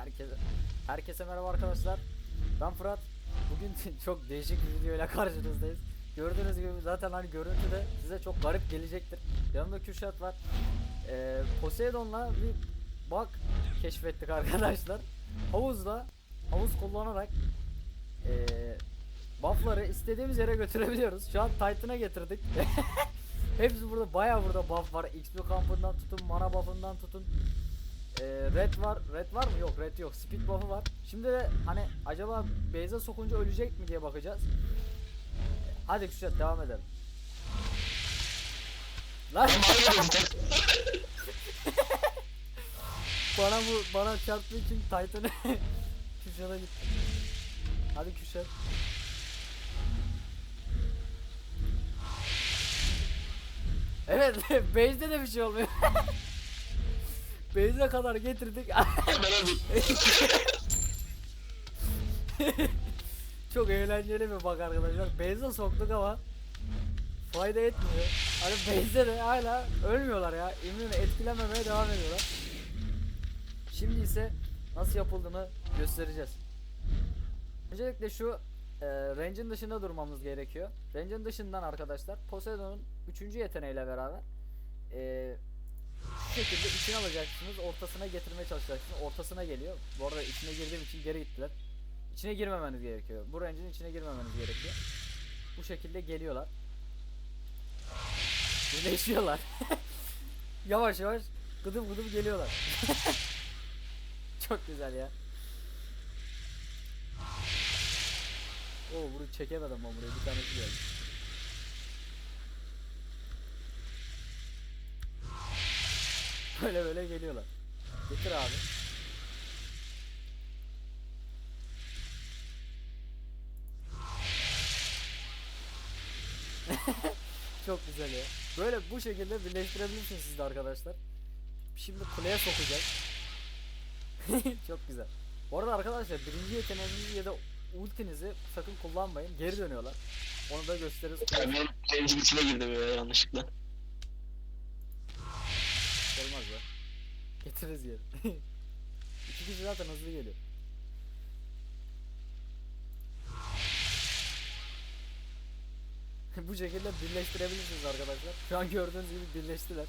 Herkese herkese merhaba arkadaşlar. Ben Fırat. Bugün çok değişik bir videoyla karşınızdayız. Gördüğünüz gibi zaten hani görüntüde size çok garip gelecektir. Yanımda Kürşat var. Ee, Poseidon'la bir bak keşfettik arkadaşlar. Havuzda havuz kullanarak ee, buff'ları istediğimiz yere götürebiliyoruz. Şu an Titan'a getirdik. Hepsi burada bayağı burada buff var. XP kampından tutun, mana buff'ından tutun. Ee, red var. Red var mı? Yok red yok. Speed buff'ı var. Şimdi de hani acaba base'e sokunca ölecek mi diye bakacağız. Hadi Kürşat devam edelim. Lan bana bu bana çarptığı için Titan'ı Kürşat'a gitti. Hadi Kürşat. Evet, base'de de bir şey olmuyor. Base'e kadar getirdik. Çok eğlenceli bir bak arkadaşlar. Base'e soktuk ama fayda etmiyor. Hani de hala ölmüyorlar ya. İmmün etkilememeye devam ediyorlar. Şimdi ise nasıl yapıldığını göstereceğiz. Öncelikle şu e, range'in dışında durmamız gerekiyor. Range'in dışından arkadaşlar Poseidon'un 3. yeteneğiyle beraber e, şekilde içine alacaksınız, ortasına getirmeye çalışacaksınız. Ortasına geliyor. Bu arada içine girdiğim için geri gittiler. İçine girmemeniz gerekiyor. Bu range'in içine girmemeniz gerekiyor. Bu şekilde geliyorlar. Birleşiyorlar. yavaş yavaş gıdım gıdım geliyorlar. Çok güzel ya. Oo bunu çekemedim ben buraya bir tanesi geldi. Böyle böyle geliyorlar. Getir abi. Çok güzel ya. Böyle bu şekilde birleştirebilirsiniz siz de arkadaşlar. Şimdi kuleye sokacak. Çok güzel. Bu arada arkadaşlar birinci yeteneğinizi ya da ultinizi sakın kullanmayın. Geri dönüyorlar. Onu da gösteririz. Range'in içine girdim ya yanlışlıkla. Olmaz ya. Getiririz geri. İki kişi zaten hızlı geliyor. Bu şekilde birleştirebilirsiniz arkadaşlar. Şu an gördüğünüz gibi birleştiler.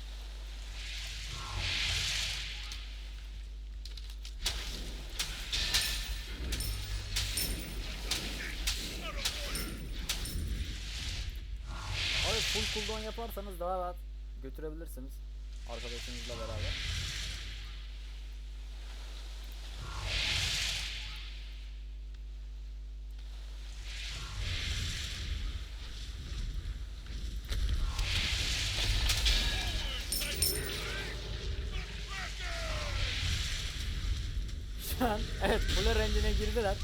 Abi full cooldown yaparsanız daha rahat götürebilirsiniz arkadaşınızla beraber. Şu an evet kule rengine girdiler.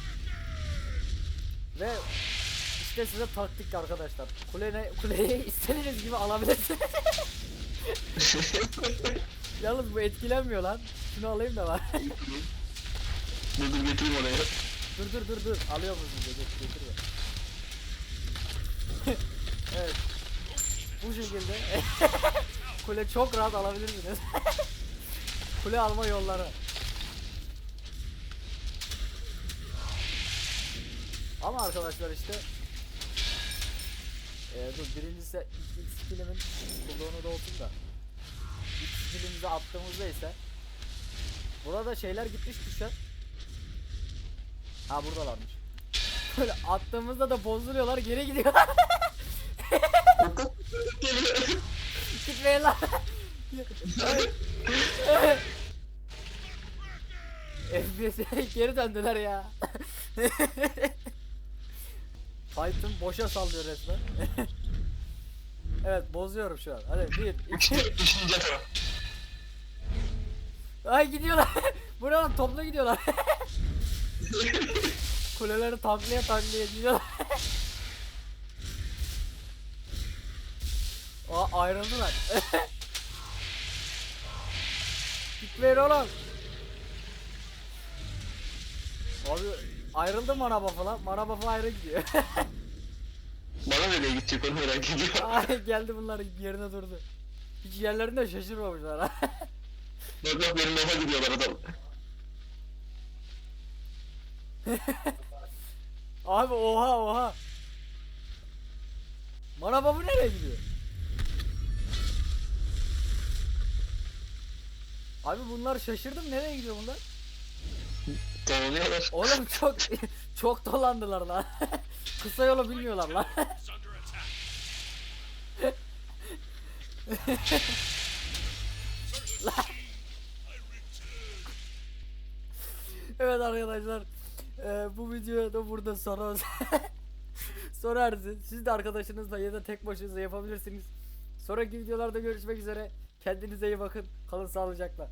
Ve işte size taktik arkadaşlar. Kule kuleyi istediğiniz gibi alabilirsiniz. Yalnız bu etkilenmiyor lan. Şunu alayım da var. dur dur getireyim oraya. dur dur dur dur. Alıyor musun? Dur, getir be. evet. Bu şekilde kule çok rahat alabilirsiniz. kule alma yolları. Ama arkadaşlar işte ee, dur birincisi ilk, skillimin cooldown'u da olsun da. İlk skillimizi attığımızda ise Burada şeyler gitmiş kuşlar. Ha buradalarmış. Böyle attığımızda da bozduruyorlar geri gidiyorlar Gitmeyin lan. FPS'e geri döndüler ya Titan boşa sallıyor resmen Evet bozuyorum şu an hadi bir iki taraf. Ay gidiyorlar. Bu ne lan topla gidiyorlar. Kuleleri taklaya taklaya gidiyorlar. Aa ayrıldılar. Gitmeyin oğlum. Abi ayrıldı mana buff'ı lan. Mana buff'ı ayrı gidiyor. Bana nereye gidecek onu merak ediyorum. Ay geldi bunlar yerine durdu. Hiç yerlerinde şaşırmamışlar ha. Bak bak benim lafa gidiyorlar adam. Abi oha oha. Bana bu nereye gidiyor? Abi bunlar şaşırdım nereye gidiyor bunlar? Dolanıyorlar. Oğlum çok çok dolandılar lan. Kısa yolu bilmiyorlar lan. Evet arkadaşlar eee, bu video da burada sona erdi. Siz de arkadaşınızla ya da tek başınıza yapabilirsiniz. Sonraki videolarda görüşmek üzere. Kendinize iyi bakın. Kalın sağlıcakla.